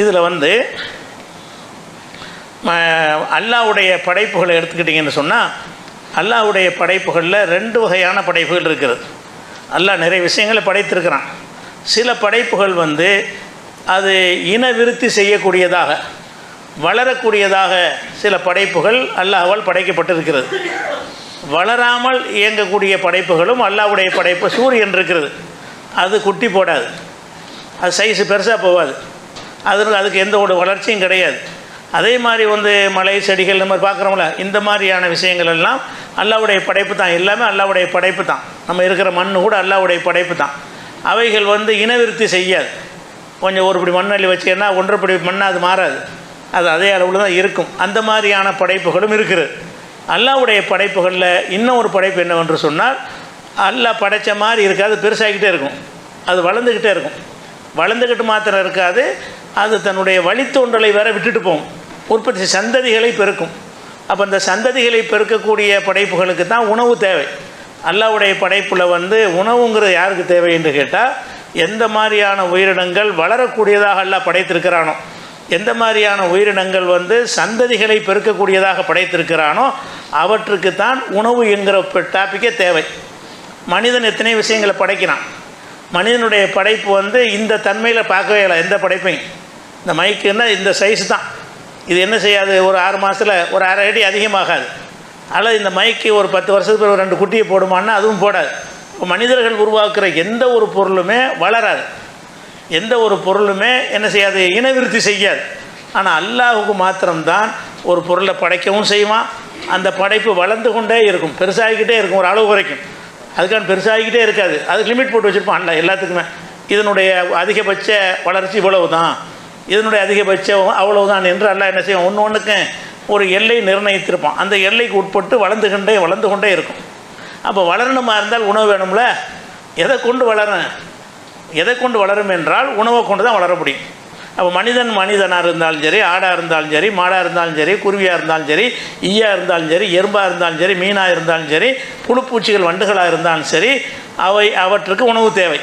இதில் வந்து அல்லாவுடைய அல்லாஹ்வுடைய படைப்புகளை எடுத்துக்கிட்டிங்கன்னு சொன்னால் அல்லாஹ்வுடைய படைப்புகளில் ரெண்டு வகையான படைப்புகள் இருக்கிறது. அல்லாஹ் நிறைய விஷயங்களை படைத்திருக்கிறான். சில படைப்புகள் வந்து அது இன விருத்தி செய்யக்கூடியதாக வளரக்கூடியதாக சில படைப்புகள் அல்லாஹால் படைக்கப்பட்டிருக்கிறது. வளராமல் இயங்கக்கூடிய படைப்புகளும் அல்லாஹ்வுடைய படைப்பு சூரியன் இருக்கிறது. அது குட்டி போடாது. அது சைஸு பெருசாக போகாது. அதற்கு அதுக்கு எந்த ஒரு வளர்ச்சியும் கிடையாது. அதே மாதிரி வந்து மலை செடிகள் இந்த மாதிரி பார்க்குறோம்ல இந்த மாதிரியான விஷயங்கள் எல்லாம் அல்லாவுடைய படைப்பு தான். எல்லாமே அல்லாவுடைய படைப்பு தான். நம்ம இருக்கிற மண் கூட அல்லாவுடைய படைப்பு தான். அவைகள் வந்து இனவிருத்தி செய்யாது. கொஞ்சம் ஒருபடி மண்ணள்ளி வச்சேன்னா ஒன்றரை படி மண்ணாக அது மாறாது. அது அதே அளவில் தான் இருக்கும். அந்த மாதிரியான படைப்புகளும் இருக்குது. அல்லாவுடைய படைப்புகளில் இன்னும் ஒரு படைப்பு என்னவென்று சொன்னால் அல்லாஹ் படைத்த மாதிரி இருக்காது பெருசாகிக்கிட்டே இருக்கும். அது வளர்ந்துக்கிட்டே இருக்கும். வளர்ந்துக்கிட்டு மாத்திரம் இருக்காது. அது தன்னுடைய வழித்தோன்றலை வேற விட்டுட்டு போகும் உற்பத்தி சந்ததிகளை பெருக்கும். அப்போ இந்த சந்ததிகளை பெருக்கக்கூடிய படைப்புகளுக்கு தான் உணவு தேவை. அல்லாவுடைய படைப்பில் வந்து உணவுங்கிறது யாருக்கு தேவை என்று கேட்டால் எந்த மாதிரியான உயிரினங்கள் வளரக்கூடியதாக அல்ல படைத்திருக்கிறானோ எந்த மாதிரியான உயிரினங்கள் வந்து சந்ததிகளை பெருக்கக்கூடியதாக படைத்திருக்கிறானோ அவற்றுக்கு தான் உணவு என்கிற டாப்பிக்கே தேவை. மனிதன் எத்தனை விஷயங்களை படைக்கிறான். மனிதனுடைய படைப்பு வந்து இந்த தன்மையில் பார்க்கவே இல்லை எந்த படைப்பையும். இந்த மைக்குன்னா இந்த சைஸ் தான். இது என்ன செய்யாது? ஒரு ஆறு மாதத்தில் ஒரு அரை அடி அதிகமாகாது. அல்லது இந்த மைக்கு ஒரு பத்து வருஷத்துக்கு பிறகு ரெண்டு குட்டியை போடுமான்னா அதுவும் போடாது. இப்போ மனிதர்கள் உருவாக்குற எந்த ஒரு பொருளுமே வளராது. எந்த ஒரு பொருளுமே என்ன செய்யாது? இனவிருத்தி செய்யாது. ஆனால் அல்லாஹுக்கு மாத்திரம்தான் ஒரு பொருளை படைக்கவும் செய்வான். அந்த படைப்பு வளர்ந்து கொண்டே இருக்கும். பெருசாகிக்கிட்டே இருக்கும். ஒரு அளவு குறைக்கும் அதுக்கான பெருசாகிக்கிட்டே இருக்காது. அதுக்கு லிமிட் போட்டு வச்சுருப்பான். அல்ல எல்லாத்துக்குமே. இதனுடைய அதிகபட்ச வளர்ச்சி இவ்வளவு தான் இதனுடைய அதிகபட்சம் அவ்வளவுதான் என்று அல்ல என்ன செய்வோம் ஒன்று ஒன்றுக்கும் ஒரு எல்லை நிர்ணயித்திருப்பான். அந்த எல்லைக்கு உட்பட்டு வளர்ந்து கொண்டே வளர்ந்து கொண்டே இருக்கும். அப்போ வளரணுமா இருந்தால் உணவு வேணும்ல? எதை கொண்டு வளரும் எதை கொண்டு வளரும் என்றால் உணவை கொண்டு தான் வளர முடியும். அப்போ மனிதன் மனிதனாக இருந்தாலும் சரி ஆடாக இருந்தாலும் சரி மாடாக இருந்தாலும் சரி குருவியாக இருந்தாலும் சரி ஈயாக இருந்தாலும் சரி எறும்பாக இருந்தாலும் சரி மீனாக இருந்தாலும் சரி புழுப்பூச்சிகள் வண்டுகளாக இருந்தாலும் சரி அவை அவற்றுக்கு உணவு தேவை.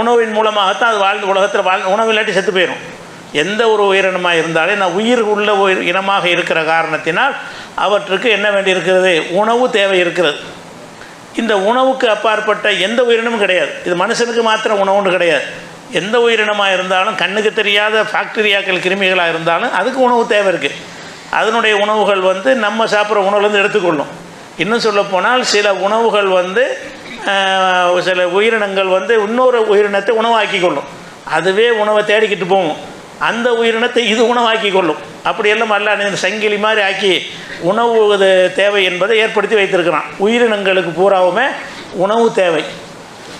உணவின் மூலமாகத்தான் அது வாழ்ந்து உலகத்தில் வாழ் உணவு இல்லாட்டி செத்து போயிடும் எந்த ஒரு உயிரினமாக இருந்தாலும் நான் உயிர் உள்ள உயிர் இனமாக இருக்கிற காரணத்தினால் அவற்றுக்கு என்ன வேண்டி இருக்கிறது? உணவு தேவை இருக்கிறது. இந்த உணவுக்கு அப்பாற்பட்ட எந்த உயிரினமும் கிடையாது. இது மனுஷனுக்கு மாத்திரம் உணவுன்னு கிடையாது. எந்த உயிரினமாக இருந்தாலும் கண்ணுக்கு தெரியாத பாக்டீரியாக்கள் கிருமிகளாக இருந்தாலும் அதுக்கு உணவு தேவை இருக்குது அதனுடைய உணவுகள் வந்து நம்ம சாப்பிட்ற உணவுலேருந்து எடுத்துக்கொள்ளும். இன்னும் சொல்லப்போனால் சில உணவுகள் வந்து சில உயிரினங்கள் வந்து இன்னொரு உயிரினத்தை உணவாக்கி கொள்ளும் அதுவே உணவை தேடிக்கிட்டு போகும். அந்த உயிரினத்தை இது உணவாக்கி கொள்ளும் அப்படியெல்லாம் அல்ல இந்த சங்கிலி மாதிரி ஆக்கி உணவு இது தேவை என்பதை ஏற்படுத்தி வைத்திருக்கிறான். உயிரினங்களுக்கு பூராவுமே உணவு தேவை.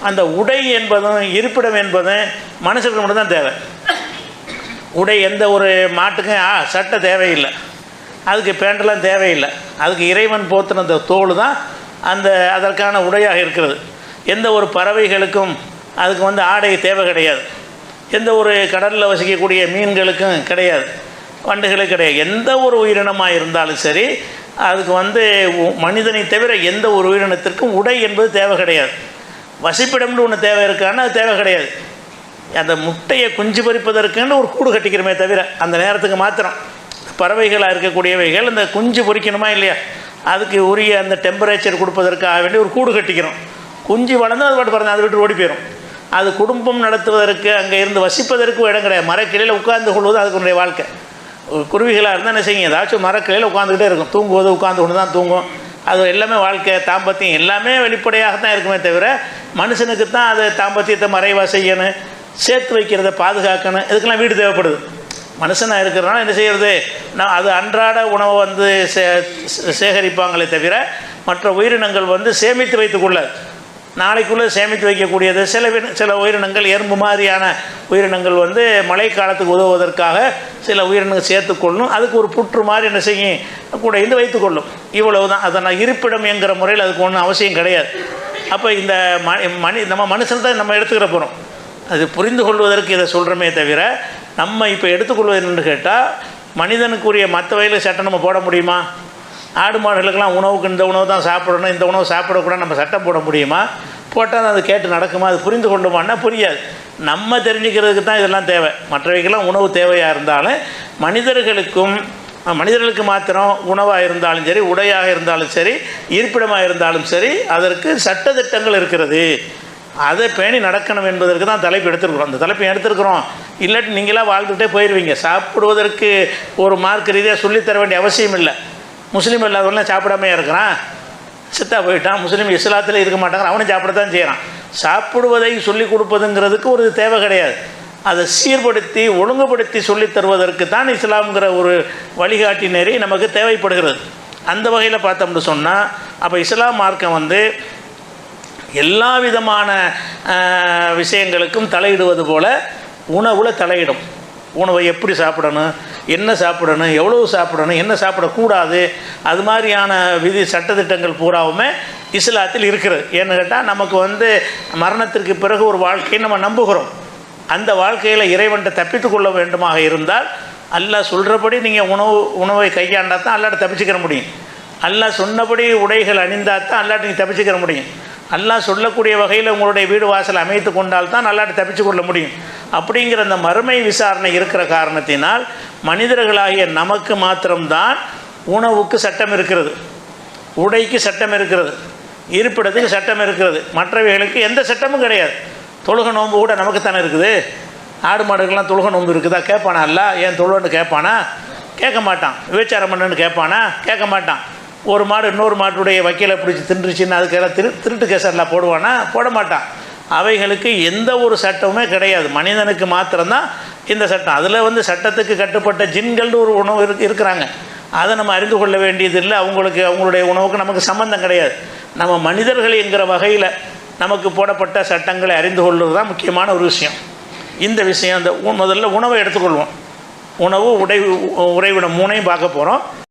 அந்த உடை என்பதும் இருப்பிடம் என்பதும் மனுஷனுக்கு மட்டும்தான் தேவை. உடை எந்த ஒரு மாட்டுக்கும் ஆ சட்டை தேவையில்லை. அதுக்கு பேண்டெல்லாம் தேவையில்லை. அதுக்கு இறைவன் போத்தின அந்த தோல் தான் அந்த அதற்கான உடையாக இருக்கிறது. எந்த ஒரு பறவைகளுக்கும் அதுக்கு வந்து ஆடை தேவை கிடையாது. எந்த ஒரு கடலில் வசிக்கக்கூடிய மீன்களுக்கும் கிடையாது. வண்டுகளுக்கு கிடையாது. எந்த ஒரு உயிரினமாக இருந்தாலும் சரி அதுக்கு வந்து மனிதனை தவிர எந்த ஒரு உயிரினத்திற்கும் உடை என்பது தேவை கிடையாது. வசிப்பிடம்னு ஒன்று தேவை இருக்கான்னு அது தேவை கிடையாது. அந்த முட்டையை குஞ்சு பொறிப்பதற்குன்னு ஒரு கூடு கட்டிக்கிறோமே தவிர அந்த நேரத்துக்கு மாத்திரம். பறவைகளாக இருக்கக்கூடியவைகள் இந்த குஞ்சு பொறிக்கணுமா இல்லையா? அதுக்கு உரிய அந்த டெம்பரேச்சர் கொடுப்பதற்காக வேண்டி ஒரு கூடு கட்டிக்கிறோம். குஞ்சு வளர்ந்து அது பாட்டு பறந்து அதை விட்டு ஓடி போயிடும் அது குடும்பம் நடத்துவதற்கு அங்கே இருந்து வசிப்பதற்கு இடம் கிடையாது. மரக்கிளையில் உட்கார்ந்து கொள்வது அதுக்குடைய வாழ்க்கை. குருவிகளாக இருந்தால் என்ன செய்யும்? ஏதாச்சும் மரக்கிளையில் உட்காந்துக்கிட்டே இருக்கும். தூங்குவது உட்காந்து கொண்டு தான் தூங்கும். அது எல்லாமே வாழ்க்கை தாம்பத்தியம் எல்லாமே வெளிப்படையாக தான் இருக்குமே தவிர மனுஷனுக்கு தான் அதை தாம்பத்தியத்தை மறைவாக செய்யணும் சேர்த்து வைக்கிறத பாதுகாக்கணும். இதுக்கெல்லாம் வீடு தேவைப்படுது. மனுஷனாக இருக்கிறனால என்ன செய்கிறது நான் அது அன்றாட உணவை வந்து சே சேகரிப்பாங்களே தவிர மற்ற உயிரினங்கள் வந்து சேமித்து வைத்துக்கொள்ளாது நாளைக்குள்ளே சேமித்து வைக்கக்கூடியது. சில சில உயிரினங்கள் எறும்பு மாதிரியான உயிரினங்கள் வந்து மழை காலத்துக்கு உதவுவதற்காக சில உயிரினங்கள் சேர்த்துக்கொள்ளும் அதுக்கு ஒரு புற்று மாதிரி என்ன செய்யும் கூட இருந்து வைத்துக்கொள்ளும் இவ்வளவு தான் அதை நான் இருப்பிடம் என்கிற முறையில் அதுக்கு ஒன்றும் அவசியம் கிடையாது. அப்போ இந்த மணி மனி நம்ம மனுஷன் தான் நம்ம எடுத்துக்கிற போகிறோம் அது புரிந்து கொள்வதற்கு இதை சொல்கிறோமே தவிர நம்ம இப்போ எடுத்துக்கொள்வது என்னன்னு கேட்டால் மனிதனுக்குரிய மற்ற வகையில் சட்டம் நம்ம போட முடியுமா? ஆடு மாடுகளுக்கெல்லாம் உணவுக்கு இந்த உணவு தான் சாப்பிடணும் இந்த உணவு சாப்பிடக்கூடாது நம்ம சட்டம் போட முடியுமா? போட்டால் அது கேட்டு நடக்குமா? அது புரிந்து கொண்டுமான்னா புரியாது. நம்ம தெரிஞ்சுக்கிறதுக்கு தான் இதெல்லாம் தேவை. மற்றவைக்கெல்லாம் உணவு தேவையாக இருந்தாலும் மனிதர்களுக்கும் மனிதர்களுக்கு மாத்திரம் உணவாக இருந்தாலும் சரி உடையாக இருந்தாலும் சரி இருப்பிடமாக இருந்தாலும் சரி அதற்கு சட்டத்திட்டங்கள் இருக்கிறது. அதை பேணி நடக்கணும் என்பதற்கு தான் தலைப்பு எடுத்திருக்கிறோம். அந்த தலைப்பை எடுத்திருக்கிறோம்? இல்லாட்டி நீங்களாக வாழ்ந்துகிட்டே போயிடுவீங்க சாப்பிடுவதற்கு ஒரு மார்க் ரீதியாக சொல்லித்தர வேண்டிய அவசியம் இல்லை. முஸ்லீம் இல்லாதவங்களாம் சாப்பிடாமே இருக்கிறான்? சித்தா போயிட்டான். முஸ்லீம் இஸ்லாத்தில் இருக்க மாட்டாங்க. அவனும் சாப்பிடத்தான் செய்கிறான் சாப்பிடுவதை சொல்லிக் கொடுப்பதுங்கிறதுக்கு ஒரு தேவை கிடையாது. அதை சீர்படுத்தி ஒழுங்குபடுத்தி சொல்லித் தருவதற்கு தான் இஸ்லாம்ங்கிற ஒரு வழிகாட்டி நெறி நமக்கு தேவைப்படுகிறது. அந்த வகையில் பார்த்தோம்னு சொன்னால் அப்போ இஸ்லாம் மார்க்கம் வந்து எல்லா விதமான விஷயங்களுக்கும் தலையிடுவது போல உணவில் தலையிடும். உணவை எப்படி சாப்பிடணும்? என்ன சாப்பிடணும்? எவ்வளவு சாப்பிடணும்? என்ன சாப்பிடக்கூடாது? அது மாதிரியான விதி சட்டத்திட்டங்கள் பூராவுமே இஸ்லாத்தில் இருக்கிறது ஏன்னு கேட்டால் நமக்கு வந்து மரணத்திற்கு பிறகு ஒரு வாழ்க்கையை நம்ம நம்புகிறோம். அந்த வாழ்க்கையில் இறைவன்ட்ட தப்பித்து கொள்ள வேண்டுமாக இருந்தால் அல்லாஹ் சொல்கிறபடி நீங்கள் உணவு உணவை கையாண்டா தான் அல்லாட்ட தப்பிச்சுக்கிற முடியும். அல்லாஹ் சொன்னபடி உடைகள் அணிந்தால் தான் அல்லாட்ட நீங்கள் தப்பிச்சுக்கிற முடியும். அல்லாஹ் சொல்லக்கூடிய வகையில் உங்களுடைய வீடு வாசல் அமைத்து கொண்டால் தான் அல்லாட்ட தப்பிச்சு கொள்ள முடியும். அப்படிங்கிற அந்த மறுமை விசாரணை இருக்கிற காரணத்தினால் மனிதர்களாகிய நமக்கு மாத்திரம்தான் உணவுக்கு சட்டம் இருக்கிறது உடைக்கு சட்டம் இருக்கிறது இருப்பிடத்துக்கு சட்டம் இருக்கிறது. மற்றவைகளுக்கு எந்த சட்டமும் கிடையாது. தொழுக நோன்பு கூட நமக்கு தானே இருக்குது. ஆடு மாடுகள்லாம் தொழுக நோன்பு இருக்குதா? கேட்பானா? அல்ல. ஏன் தொழுவன்னு கேட்பானா? கேட்க மாட்டான். விபச்சாரம் பண்ணுன்னு கேட்பானா? கேட்க மாட்டான். ஒரு மாடு இன்னொரு மாட்டுடைய வக்கீலை பிடிச்சி தின்றுச்சின்னு அதுக்கெல்லாம் திரு திருட்டு கேசரில் போடுவானா? போட மாட்டான். அவைகளுக்கு எந்த ஒரு சட்டமுமே கிடையாது. மனிதனுக்கு மாத்திரம்தான் இந்த சட்டம். அதில் வந்து சட்டத்துக்கு கட்டுப்பட்ட ஜின்கள்னு ஒரு உணவு இருக்கு இருக்கிறாங்க. அதை நம்ம அறிந்து கொள்ள வேண்டியதில்லை அவங்களுக்கு அவங்களுடைய உணவுக்கு நமக்கு சம்மந்தம் கிடையாது. நம்ம மனிதர்கள் என்கிற வகையில் நமக்கு போடப்பட்ட சட்டங்களை அறிந்து கொள்வது தான் முக்கியமான ஒரு விஷயம். இந்த விஷயம் அந்த முதல்ல உணவை எடுத்துக்கொள்வோம். உணவு உடை உறைவிடம் மூணையும் பார்க்க போகிறோம்